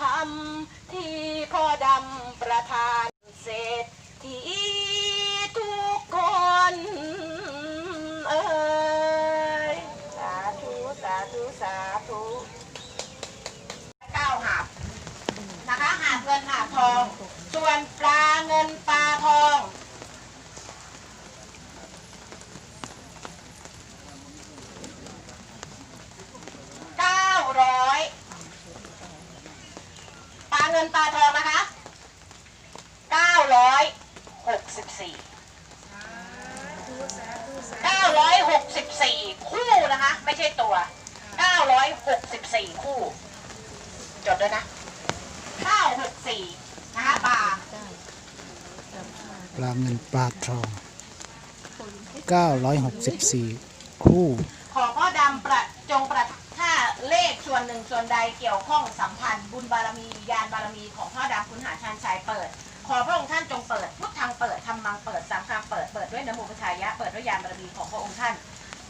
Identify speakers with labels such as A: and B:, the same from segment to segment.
A: คำที่พ่อดำประทานเศรษฐีทุกคนเอ้ยสาธุสาธุสาธุเก้าหาบนะคะหาบเงินหาบทอง ส่วนปลาเงินปลาทอง เก้าร้อยปลาเงิ นปลาทองนะคะเก้าร้อยหกสิบสี่เก้าร้อยหกสิบสี่คู่นะคะ ไม่ใช่ตัวเก้าร้อยหกสิบสี่คู่ จดด้วยนะเก้าหกสี่นะคะปลา
B: ปลาเงินปลาทอง 964 คู่
A: ขอพ่อดำประจงประถ้าเลขส่ วนหนึ่งส่วนใดเกี่ยวข้องสัมพันธ์บุญบารมี ยานบารมีของพ่อดำคุณหาชันชายเปิด ขอพระองค์ท่านจงเปิดธรรมังเปิดสังฆังเปิดเปิดด้วยนโมพุทธายะเปิดด้วยยานบารมีของพระองค์ท่าน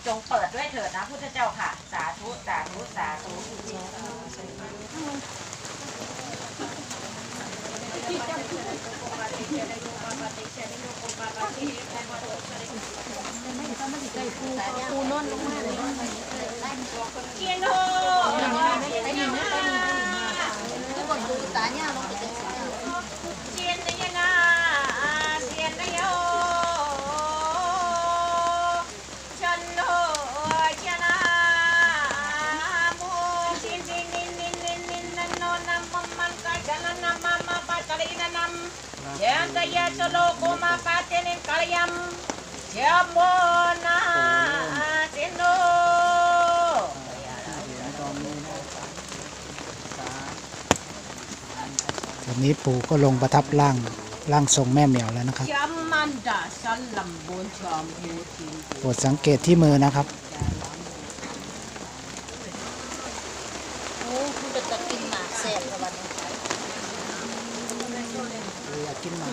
A: จงเปิดด้วยเถิดนะพุทธเจ้าค่ะ สาธุสาธุสาธุ เกียนโฮเกียนยาเกียนนยนาเกียนนโยชันโฮชนะโมชินชินนินนินนินนินนันโนนัมมัมมันกะจันนัมมามาปะกะลินันัมยั นตยะสโลโกมาปะเตนิกะลยัมยะโมนาเตโน
B: วันนี้ปู่ก็ลงประทับร่างร่างทรงแม่เหมียวแล้วนะครับ
A: Chăm man đã săn lầm bốn chòm hiếu chín
B: โปรดสังเกตที่มือนะครับ
C: โอ้คุณจะตะกินหมากแสบละวันนี้
B: อยากกินหมา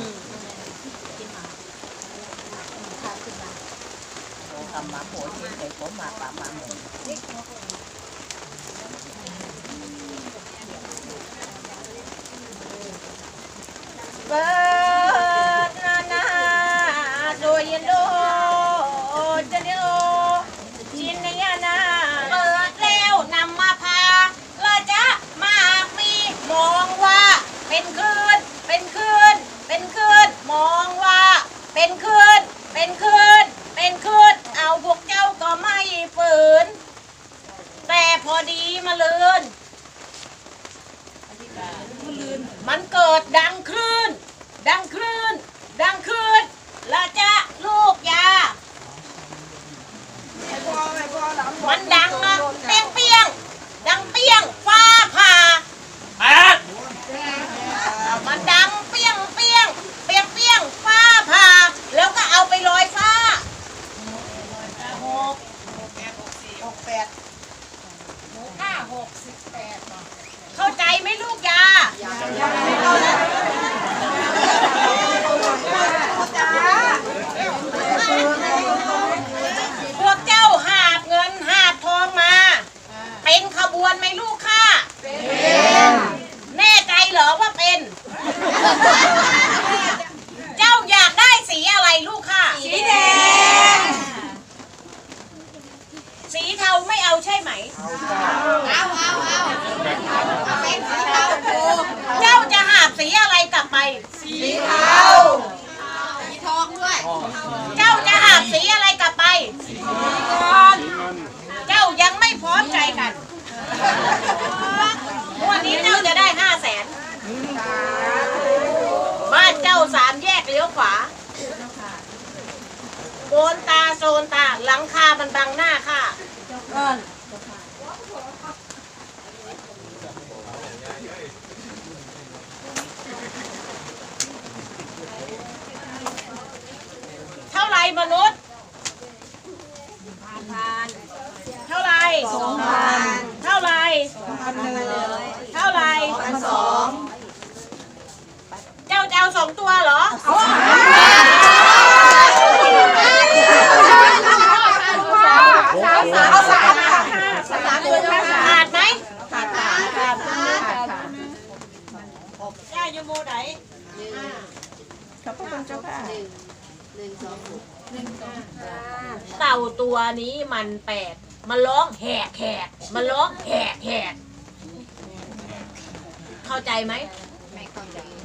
C: กินหมากทานขึ้นมา
A: cầm mà phổ trên để có mà bà mà Bớt na na rồi yên đô chân đô chín này nha na เปิดแล้วนำมาพาเราจะมามีมองว่าเป็นคืนเป็นคืนเป็นคืนมองว่าเป็นคืนเป็นคืนเป็นคืน เอาพวกเจ้าก็ไม่ฝืน แต่พอดี มาเลืนมันเกิดดังคลื่น ดังคลื่น ดังคลื่นละจะลูกยา มันดังอะเปี้ยงเปี้ยงดังเปี้ยงฟ้าผ่ามันดังเปี้ยงเปี้ยงเปี้ยงเปี้ยงฟ้าผ่าแล้วก็เอาไปลอยฟ้าหกหกแปดห้าหกสิบแปดเข้าใจไหมลูกยาพวกเจ้าหาบเงินหาบทองมา เป็นขบวนไหมลูกค่ะ เป็นแน่ใจเหรอว่าเป็น เจ้าอยากได้สีอะไรลูกค่ะ สีแดง สีเทาไม่เอาใช่ไหม เอาเอาเอาเป็นสีเทาเจ้าจะหาบสีอะไรกลับไป สีเทา สีทองด้วย เจ้าจะหาบสีอะไรกลับไป สีเงินเจ้ายังไม่พร้อมใจกันวันนี้เจ้าจะได้ห้าแสน บ้านเจ้าสามแยกเลี้ยวขวาโก นตาโซนตาหลังคามันบังหน้าค่ะเท่าไรมนุษย์เท่าไรสองพันเท่าไรสองพันหนึ่งเท่าไรพันสองเจ้าจะเอาสองตัวเหรอเอาสามค่ะสามตัวขาดไหมขาดขาด ตัว นี้มันแปลกมันร้องแหกแหกมันร้องแหกแหกเข้าใจไหม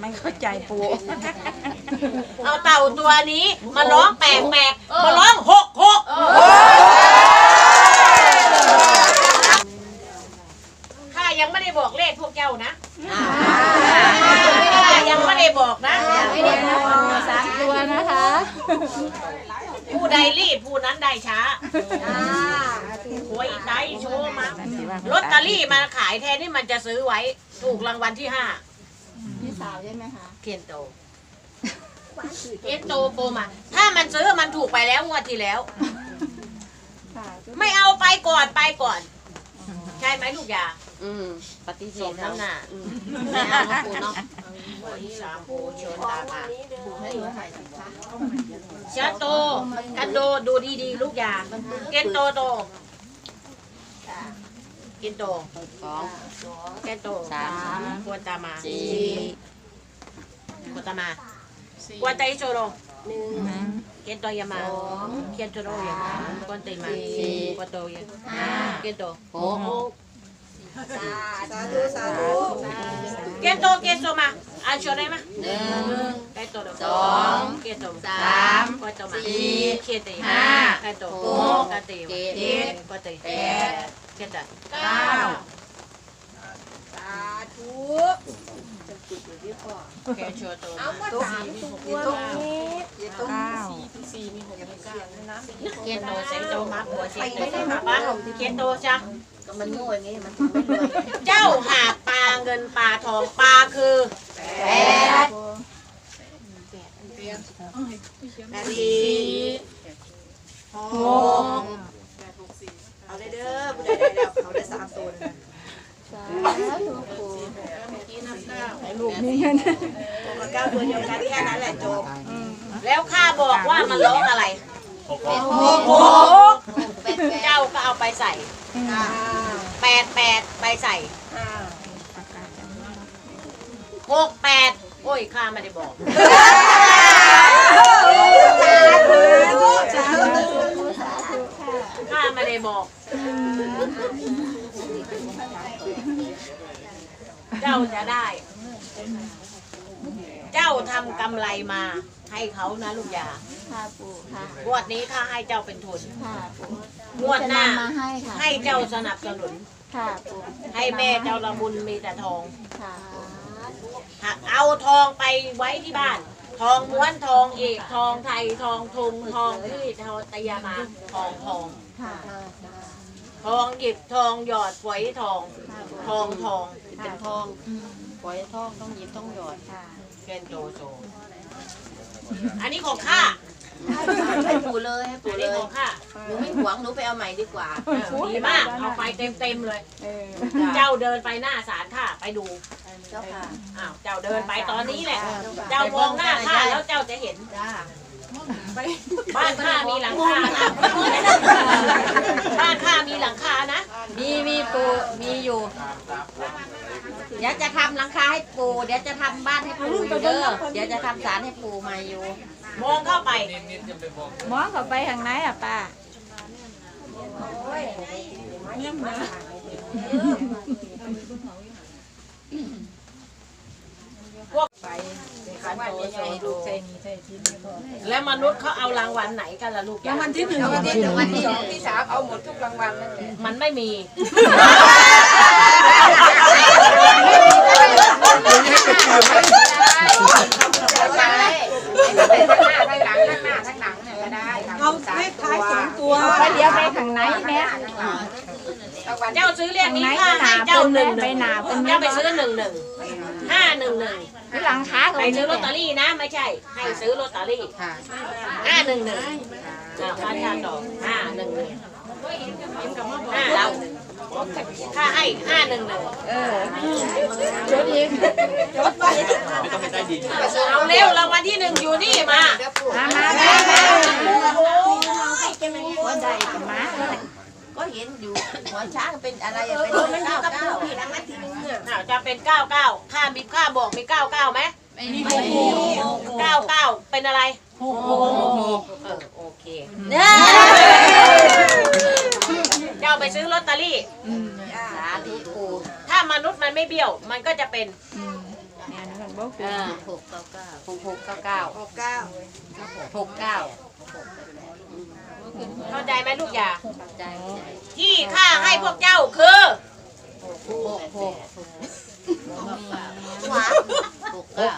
C: ไม่เข้าใจปู
A: เอาเต่าตัวนี้มาร้องแปลกแปลกมาร้องหกหกข้ายังไม่ได้บอกเลขพวกเจ้านะข้ายังไม่ได้บอกนะ
C: สามตัวนะคะ
A: ผู้ใดรีบผู้นั้นได้ช้าหวยได้โชว์มาลอตเตอรี่มาขายแทนที่มันจะซื้อไว้ ถูกรางวัลที่ห้า
C: พี่สาวใช่ไหมคะ
A: เคียนโตเคียนโตโปรมา ถ้ามันซื้อมันถูกไปแล้วงวดที่แล้ว
C: ค่ะ
A: ไม่เอาไปก่อนไปก่อน ใช่ไหมลูกยา
D: อืมปฏิเส
A: ส
D: ธ
A: ม
D: แล้ว
A: น้ำหน้า
D: ไม่เอาเนาะปูเนาะ
A: สามโพชนตาโตกันโดดูดีๆลูกยาเกนโตโตกินโต
D: สอง
A: เกนโต
D: สาม
A: กวนตามา
D: สี่
A: กวนตามากวนตาอิโชโรหนึ่งเกนโตยามาเกนโตโรยามากวนตามากวนโตยาเกนโต
D: หก
A: เกนโตเกนโตมา อันโชได้ไหม
D: หนึ่ง
A: เกนโต
D: สอง
A: เกนโต
D: สาม
A: กวนโตมา
D: สี่
A: เคียนตี
D: ห้า
A: เกนโต
D: หก
A: กันตี
D: เจ็ด
A: เจ็ดกวนตี
D: แปด
A: เจ็ด
D: เก้า
A: แกชัวโต
C: ตัวนี้เก้า
A: เคียนโตเซนโตมาปัวเชนโตมาปะเคียนโตจ้ะ
D: ก็มันโง่อย่างงี้มันถึงไม่รวย
A: เจ้าหาปลาเงินปลาทองปลาคือ
D: แปด
A: สี่
D: หก
A: เอาได้เด้อผู้ใดได้แล้วเขาได้สามตัว
C: สาธุปูลูกนี่นะ
A: กับเก้าตัวเดียวกันแค่นั้นแหละจบแล้วข้าบอกว่ามันร้องอะไร
D: เป็นหก
A: โอ้
D: แปดแปด
A: เจ้าก็เอาไปใส่แปดแปดไปใส่ หกแปดโอ้ยข้าไม่ได้บอก ข้าไม่ได้บอก เจ้าจะได้ เจ้าทำกำไรมา ให้เขานะลูกยา
C: ค่ะปูค่ะ
A: งวดนี้ข้าให้เจ้าเป็นทุน
C: ค่ะปู
A: งวดหน้า
C: จะำมาให้ค่ะ
A: ให้เจ้าสนับสนุน
C: ค่ะปู
A: ให้แม่เจ้าละมุนมีแต่ทอง
C: ค่ะ
A: เอาทองไปไว้ที่บ้าน ทองม้วนทองเอกทองไทยทองทุงทองที่ทองตะยามาทองทอง
C: ค่ะ
A: ทองหยิบทองหยอดฝอยทอง ทองทอง
D: เป็นทองปล่อยทองต้องหยิบต้องหยอด
C: ค่ะ
A: เกนโตโซอันนี้ของข้า
D: ให้ปูเลยให้ปู
A: อัน
D: เล
A: นี้
D: ย
A: ของข้า
D: หนูไม่หวงหนูไปเอาใหม่ดีกว่า
A: เออดีมากเอาไปเต็มเต็มๆเลย
C: เออ
A: เจ้าเดินไปหน้าศาลข้าไปดู
D: เจ้าค่ะ
A: อ้าวเจ้าเดินไปตอนนี้แหละ เจ้ามองหน้าข้าแล้วเจ้าจะเห็น
D: จ้า
A: บ้านข้ามีหลังคานะบ้านข้ามีหลังคานะ
D: มีมีปูมีอยู่ เดี๋ยวจะทำหลังคาให้ปูเดี๋ยวจะทำบ้านให้ปูอยู่เด้อเดี๋ยวจะทำศาลให้ปูมาอยู่
A: มองเข้าไป
C: มองเข้าไปข้างในอะป้า
A: แล้วมนุษย์เขาเอารางวัลไหนกันล่ะลูกรางวัลที่หนึ่ง
D: รางวัลที่หนึ่งวันที่สอง
A: ที่สามเอาหมดทุกรางวัลมันไม่มี
E: เอาเลขท้ายสองตัว
C: ไปเดี๋ยวไปข้างในแม่
A: เจ้าซื้อเรียก
C: ข้าง
A: นี้
C: ใน
A: ข้า
C: ก็ห
A: ให้
C: นา
A: เจ้า
C: เพิ่น
A: ห
C: แม่
A: นึ่งห
C: ไป
A: นึ่ง
C: หนาเพิ่นแม่
A: เจ้าไปซื้อห นึ่งหนึ่งห้าหนึ่งหนึ่ง
C: ที่หลังค้าก็
A: ไป
C: มี
A: ซื้อลอตเต
C: แต่
A: อรี่นะไม่ใช่ ให้ซื้อลอตเตอรี่
D: ค่ะ
A: ห้าหนึ่งหนึ่งค่าชาดอกห้าหนึ่งหนึ่งห้าเราค่าให้ห้าหนึ่งหนึ่ง
C: เออจดอีกจดไป
A: เอาเร็วรางวัลที่หนึ่งอยู่นี่มา
C: มามามามา
A: โอ้ย
C: ว่าได้ก็มา
D: ก็เห็นอยู่หัวช้างเป็นอะไรอะเป็นเก้าเก้า
A: น่าจะเป็นเก้าเก้าค่ามีค่าบอกมีเก้าเก้าไหม
D: มี
A: เก้าเก้าเป็นอะไร
D: หกหก
A: เออโอเค
D: เนี่ย
A: เจ้าไปซื้อลอตเตอรี่
D: สาธุปู
A: ถ้ามนุษย์มันไม่เบี้ยว มันก็จะเป็น
D: เออหกเก้าเก้าหกหกเก้าเก้าหกเก้าหกเก้า
A: เข้าใจไหมลูกยา
D: ใจใจ
A: ที่ข้าให้พวกเจ้าคือ
D: หกหกหกเก้า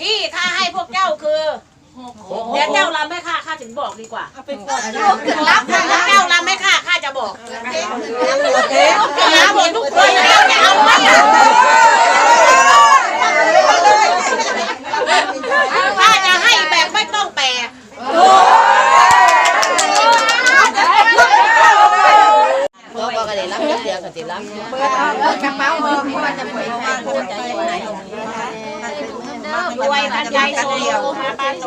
A: ที่ข้าให้พวกเจ้าคือเดี๋ยวเจ้าลำให้ข้าข้าถึงบอกดีกว่า
D: รับค่ะ
A: ถ้าเจ้าลำให้ข้าข้าจะบอกรับหมดทุกคนเจ้าจะเอาไหมอะข้าจะให้แบบไม่ต้องแปล
D: เราก็กระเด็นรับเดียว กระเด็นรับเปิดกระเป๋าออกเพราะว่าจะไปให้พูดใจไหน
A: รวยกันใจโตมาบ้านโต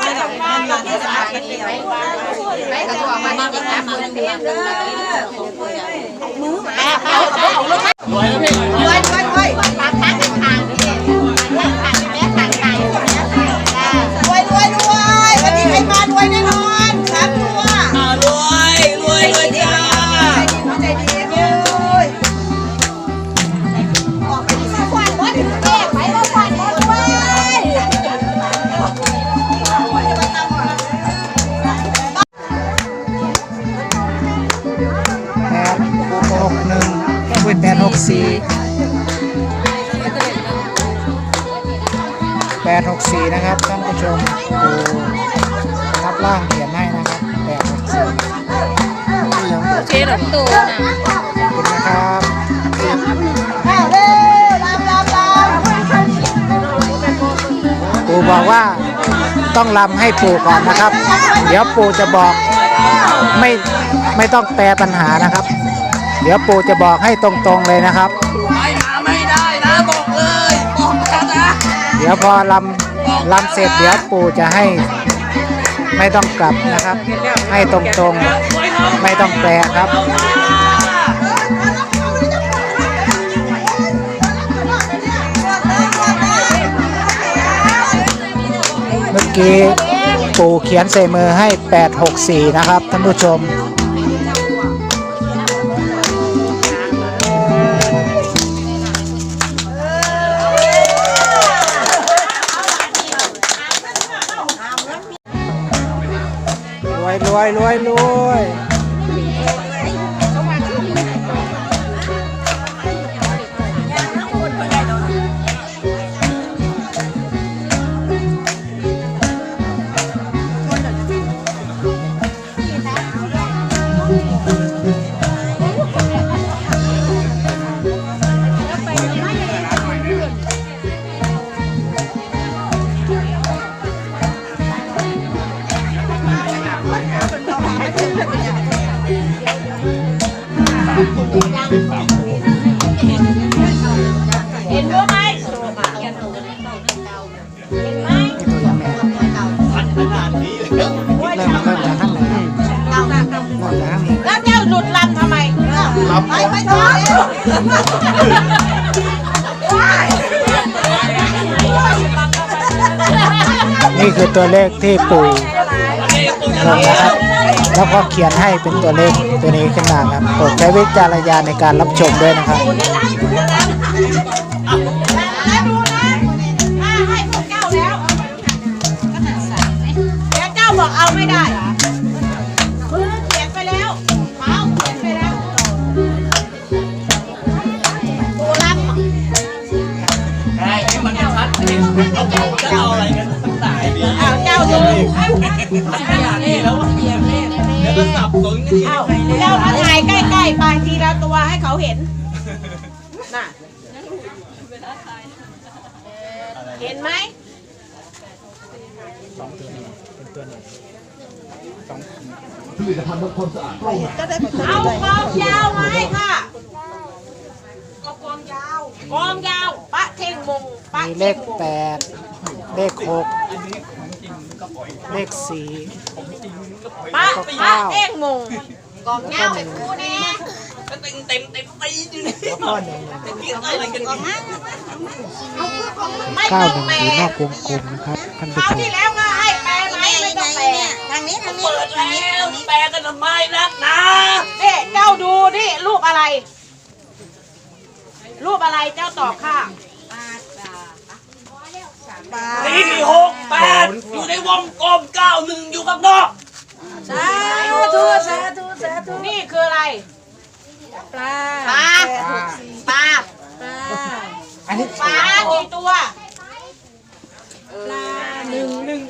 A: มาทำงานมาที่สาธิตไปบ้าน
D: ไปกระบอกมันจะรับมือเดียวเด้อ
A: แม่เอาเอาลูก
D: รวยรวยรวยทาง
E: สี่แปด
B: หกสี่นะครับท่านผู้ชมปูรับล่างเขียนให้นะครับแปดหกสี่
D: เชื่อตัวนะ
B: ขอบคุณนะครับปู่บอกว่าต้องลำให้ปู่ก่อนนะครับ เดี๋ยวปู่จะบอกไม่ไม่ต้องแปลปัญหานะครับ เดี๋ยวปู่จะบอกให้ตรงๆเลยนะครับ
F: ไม่มาไม่ได้นะบอกเลยบอกแล้วนะ
B: เดี๋ยวพอลำลำเสร็จเดี๋ยวปู่จะให้ไม่ต้องกลับนะครับ ให้ตรงๆไม่ต้องแปลครับเมื่อกี้ปู่เขียนใส่มือให้ 864 นะครับท่านผู้ชม วยรวยรวย รวยนี่คือตัวเลขที่ปู่ลงนะครับ แล้วก็เขียนให้เป็นตัวเลขตัวนี้ขึ้นมาครับโปรดใช้วิจารณญาณในการรับชมด้วยนะครับ
A: จะเอาอะไรกันสักสายอ้าวเจ้าลุงอยากนี่แล้วเยียมเล่แล้วก็สับ
F: สนกันอ้าวแล้วมาถ่ายใกล้ๆไปทีละตั
A: วให้เขาเห็
F: นน่ะเห็นไหมสองตัวนี้
A: เป็นตัวไหนสองผลิตภัณฑ์ลความสะอาดเอาความยาวไหมค่ะเอากองยาว กองยาว ปะเท่งมง ปะ
B: มีเล
A: เท่
B: ข
A: งมง
B: แปดเลขหกเลขสี่
A: ปะปะเท่งมงกองยาวเป็นคู่แน่
F: ก็เต็มเต็มเต็มตีอยู่นี่
B: แล้วก็หนึ่งหนึ่ง
F: คิดอะไรกันอีก
A: ไม่
B: เก้า
A: ต้อง
B: หนึ่ง
A: แปล
B: อยู่นอกวงกลมนะครับท่าน
A: ค
B: ผู้
A: ราว
B: ชม
A: ที่แล้วก็ให้แปลไหมไม่ต้องแปล
C: ทางนี้ทาง
F: เปิดแล้วแปลกันทำไมนักหนา
A: เด็เจ้าดูนี่รูปอะไร รูปอะไรเจ้าตอบค่ะ
F: สี่หกแปดอยู่ในวงกลมเก้าหนึ่งอยู่ข้างนอก
E: สาธุสาธุสาธุ
A: นี่คืออะไร
E: ปลา
A: ปลาปลา
E: ปลา
B: อันนี้
A: ปลากี่ตัว
E: ปลาหนึ่งหนึ่ง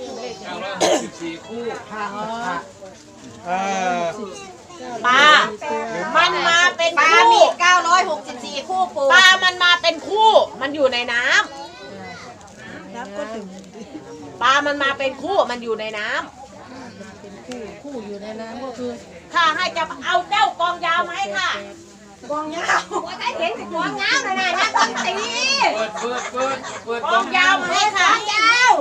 B: เออ
A: ปลา มันมาเป็น
D: ปลา
A: คู่
D: มี964 คู่ปู
A: ปลา มันมาเป็นคู่ มันอยู่ในน้ำ
E: น้ำก็ถึง
A: ปลา มันมาเป็นคู่ มันอยู่ในน้ำ
E: คู่คู่อยู่ในน้ำก็คือ
A: ข้าให้จะเอาเจ้ากองยาวมาให้ค่ะ
E: กองยาว
A: ได้เห็นกองยาวหน่อยนะนะต้องตี
F: เปิดเปิดเปิดเปิด
A: กองยาวมาให้ค่ะ ยาว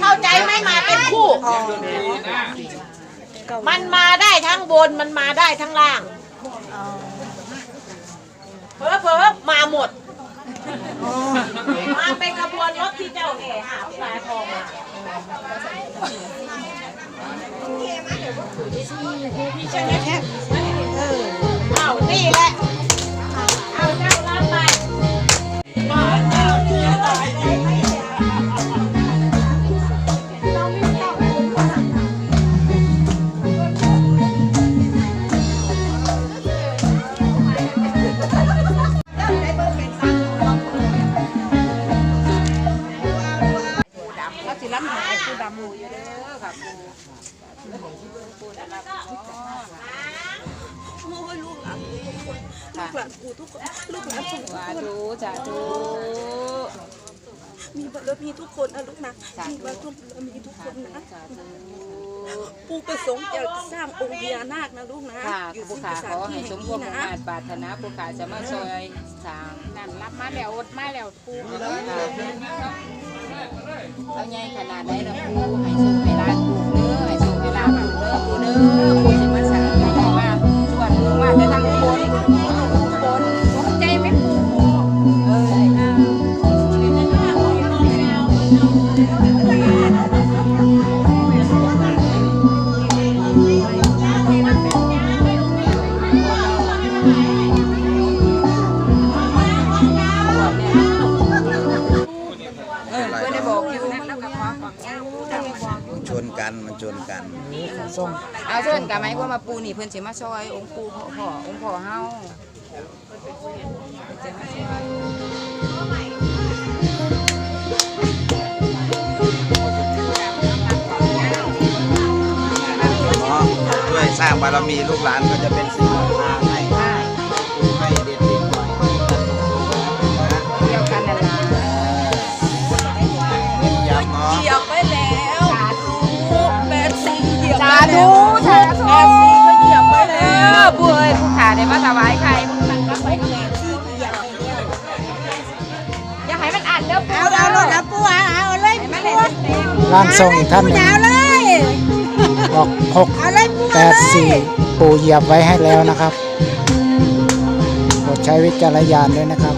A: เข้าใจ ไหมมาเป็นคู่ มันมาได้ทั้งบนมันมาได้ทั้งล่างเพอเพอๆมาหมด มาเป็นขบวนรถที่เจ้าแห่หาปลาทองมาเอานี่แหละา
E: ยคู่ดำหมูอยู่เด้อค่ะปู
C: สาธุสาธุ
G: มีบารมีทุกคนนะลูกนะมีบารมีทุกคนนะ
C: สาธุ
G: ผู้ประสงค์จะสร้างองค์พญานาคนะลูกนะ
C: ค่ะ
G: อยู่
C: ผู้
G: ที่
C: ขา
G: สถา
C: ข
G: น
C: อ
G: ที่
C: ให้
G: แห่
C: ส
G: ง
C: มควา
G: นี้
C: มมุ่ง
G: นะ
C: มาปรารถนาผู้ขาจะมาช่วยสร้าง
E: นั่นรับมาแล้วอดมาแล้วปู
C: เอาใหญ่ขนาดไหนล่ะปูให้สุขเวลาปูเด้อให้สุขเวลาปูเด้อปูเด้อปูสิมาส
B: สิ
C: มาช่วยองค์ปูพ่อพ่อองค์พ่อเฮาเพิ่นสิมาช่วย
H: เนาะช่วยสร้างบารมีลูกหลานก็จะเป็นสิ่งทางให้ดูให้เด็ดๆหน่อยนะ
C: เดียวกันนั่นล่ะ
H: เน้นย้ำเนาะ
G: เหยียบไปแล้วแปดสี่เหยียบ
C: สาธุสาธุ
G: แป
C: อ
G: แล้ว
C: อผู้เอ้ยผู้ขาได้มาถวายใครอย่าให้มันอัดเด้อปู
E: เอาเอารถนะปูเอาเอาเลยปู
B: ร่างทรงท่านหนึ่ง
E: เอาเลย
B: บอกหก
E: เอาเลยปู
B: แป
E: เอา
B: ด
E: เล
B: สี่ปูเหยียบไว้ให้แล้วนะครับโปรดใช้วิจารณญาณด้วยนะครับ